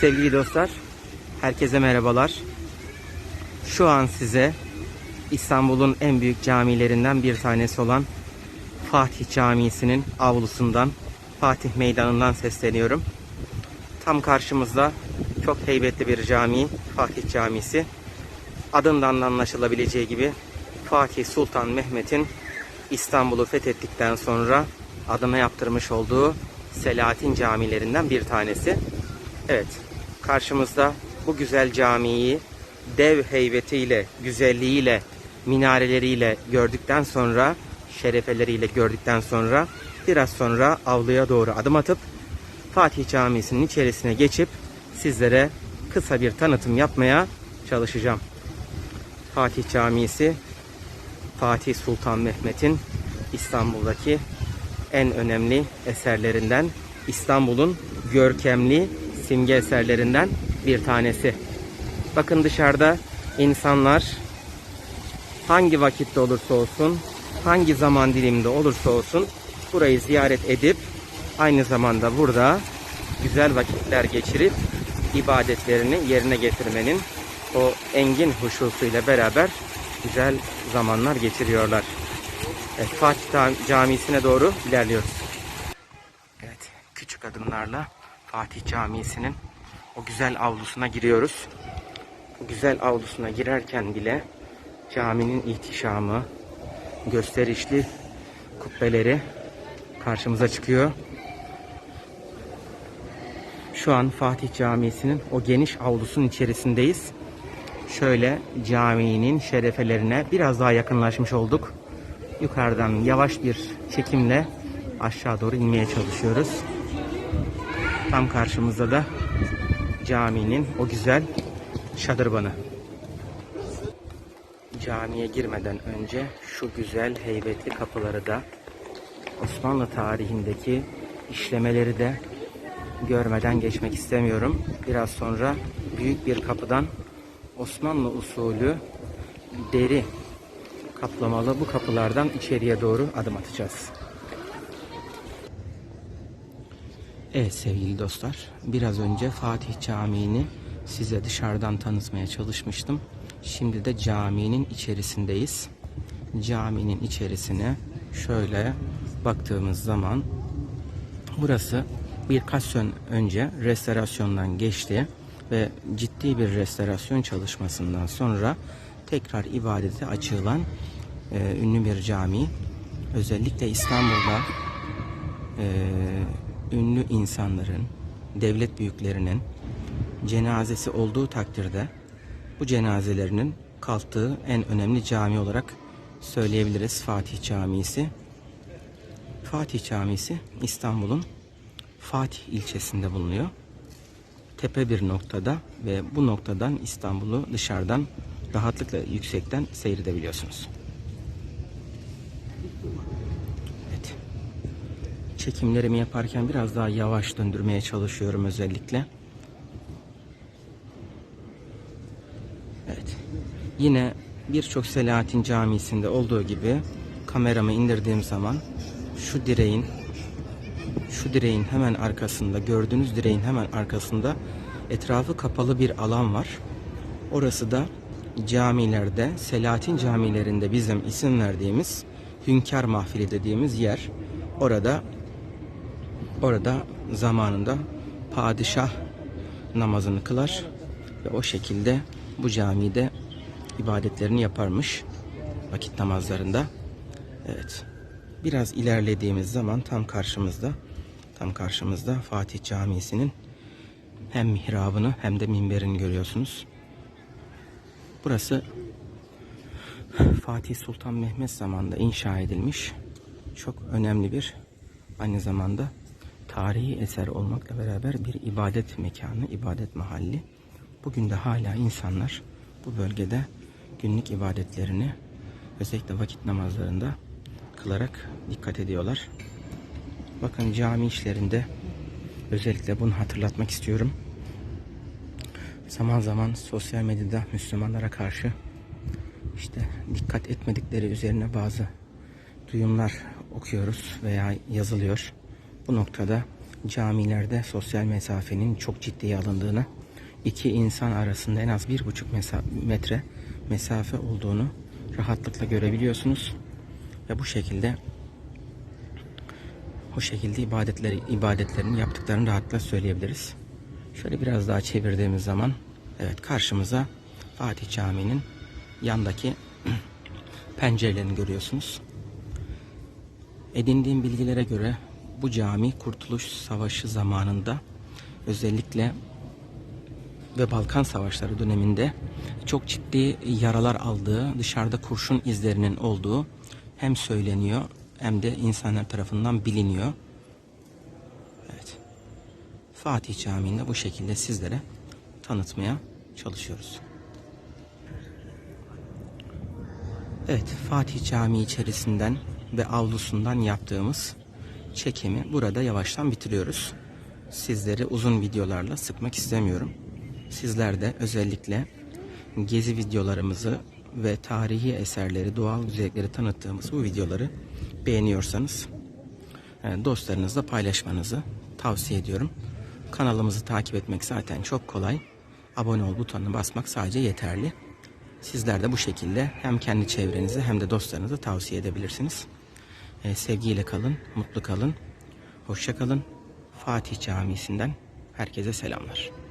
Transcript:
Sevgili dostlar, herkese merhabalar. Şu an size İstanbul'un en büyük camilerinden bir tanesi olan Fatih Camisi'nin avlusundan, Fatih Meydanı'ndan sesleniyorum. Tam karşımızda çok heybetli bir cami, Fatih Camisi. Adından da anlaşılabileceği gibi Fatih Sultan Mehmet'in İstanbul'u fethettikten sonra adına yaptırmış olduğu Selahattin camilerinden bir tanesi. Evet, karşımızda bu güzel camiyi dev heybetiyle, güzelliğiyle, minareleriyle gördükten sonra, şerefeleriyle gördükten sonra biraz sonra avluya doğru adım atıp Fatih Camisi'nin içerisine geçip sizlere kısa bir tanıtım yapmaya çalışacağım. Fatih Camisi Fatih Sultan Mehmet'in İstanbul'daki en önemli eserlerinden, İstanbul'un görkemli simge eserlerinden bir tanesi. Bakın dışarıda insanlar hangi vakitte olursa olsun, hangi zaman diliminde olursa olsun burayı ziyaret edip aynı zamanda burada güzel vakitler geçirip ibadetlerini yerine getirmenin o engin huşusuyla beraber güzel zamanlar geçiriyorlar. Evet, Fatih Cam- Camisi'ne doğru ilerliyoruz. Evet, küçük adımlarla Fatih Camisi'nin o güzel avlusuna giriyoruz. Bu güzel avlusuna girerken bile caminin ihtişamı, gösterişli kubbeleri karşımıza çıkıyor. Şu an Fatih Camisi'nin o geniş avlusunun içerisindeyiz. Şöyle caminin şerefelerine biraz daha yakınlaşmış olduk. Yukarıdan yavaş bir çekimle aşağı doğru inmeye çalışıyoruz. Tam karşımızda da caminin o güzel şadırvanı. Camiye girmeden önce şu güzel heybetli kapıları da Osmanlı tarihindeki işlemeleri de görmeden geçmek istemiyorum. Biraz sonra büyük bir kapıdan Osmanlı usulü deri kaplamalı bu kapılardan içeriye doğru adım atacağız. Evet sevgili dostlar, biraz önce Fatih Camii'ni size dışarıdan tanıtmaya çalışmıştım. Şimdi de caminin içerisindeyiz. Caminin içerisine şöyle baktığımız zaman burası birkaç sene önce restorasyondan geçti ve ciddi bir restorasyon çalışmasından sonra tekrar ibadete açılan e, ünlü bir cami. Özellikle İstanbul'da e, ünlü insanların, devlet büyüklerinin cenazesi olduğu takdirde bu cenazelerinin kalktığı en önemli cami olarak söyleyebiliriz Fatih Camisi. Fatih Camisi İstanbul'un Fatih ilçesinde bulunuyor. Tepe bir noktada ve bu noktadan İstanbul'u dışarıdan rahatlıkla yüksekten seyredebiliyorsunuz. Evet. Çekimlerimi yaparken biraz daha yavaş döndürmeye çalışıyorum özellikle. Evet. Yine birçok Selahattin Camisi'nde olduğu gibi kameramı indirdiğim zaman şu direğin şu direğin hemen arkasında gördüğünüz direğin hemen arkasında etrafı kapalı bir alan var. Orası da camilerde Selahattin camilerinde bizim isim verdiğimiz Hünkar Mahfili dediğimiz yer. Orada orada zamanında padişah namazını kılar ve o şekilde bu camide ibadetlerini yaparmış vakit namazlarında. Evet. Biraz ilerlediğimiz zaman tam karşımızda tam karşımızda Fatih Camisi'nin hem mihrabını hem de minberini görüyorsunuz. Burası Fatih Sultan Mehmet zamanında inşa edilmiş çok önemli bir aynı zamanda tarihi eser olmakla beraber bir ibadet mekanı, ibadet mahalli. Bugün de hala insanlar bu bölgede günlük ibadetlerini özellikle vakit namazlarında kılarak dikkat ediyorlar. Bakın cami işlerinde özellikle bunu hatırlatmak istiyorum. Zaman zaman sosyal medyada Müslümanlara karşı işte dikkat etmedikleri üzerine bazı duyumlar okuyoruz veya yazılıyor. Bu noktada camilerde sosyal mesafenin çok ciddiye alındığını, iki insan arasında en az bir buçuk metre mesafe olduğunu rahatlıkla görebiliyorsunuz. Ve bu şekilde o şekilde ibadetleri ibadetlerini yaptıklarını rahatlıkla söyleyebiliriz. Şöyle biraz daha çevirdiğimiz zaman evet karşımıza Fatih Camii'nin yandaki pencerelerini görüyorsunuz. Edindiğim bilgilere göre bu cami Kurtuluş Savaşı zamanında özellikle ve Balkan Savaşları döneminde çok ciddi yaralar aldığı, dışarıda kurşun izlerinin olduğu hem söyleniyor hem de insanlar tarafından biliniyor. Evet. Fatih Camii'nde bu şekilde sizlere tanıtmaya çalışıyoruz. Evet, Fatih Camii içerisinden ve avlusundan yaptığımız çekimi burada yavaştan bitiriyoruz. Sizleri uzun videolarla sıkmak istemiyorum. Sizler de özellikle gezi videolarımızı ve tarihi eserleri, doğal güzellikleri tanıttığımız bu videoları beğeniyorsanız e, dostlarınızla paylaşmanızı tavsiye ediyorum. Kanalımızı takip etmek zaten çok kolay. Abone ol butonuna basmak sadece yeterli. Sizler de bu şekilde hem kendi çevrenize hem de dostlarınıza tavsiye edebilirsiniz. E, sevgiyle kalın, mutlu kalın, hoşça kalın. Fatih Camisi'nden herkese selamlar.